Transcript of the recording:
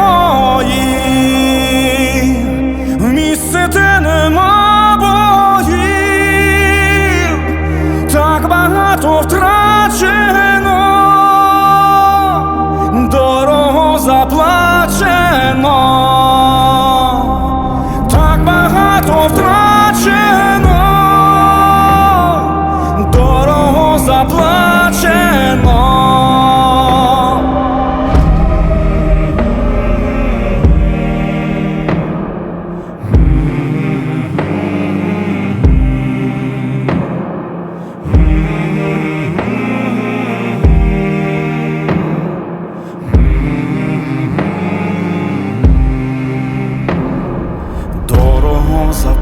вої, в місце, те нема боїв, так багато втрачено, дорого заплачено,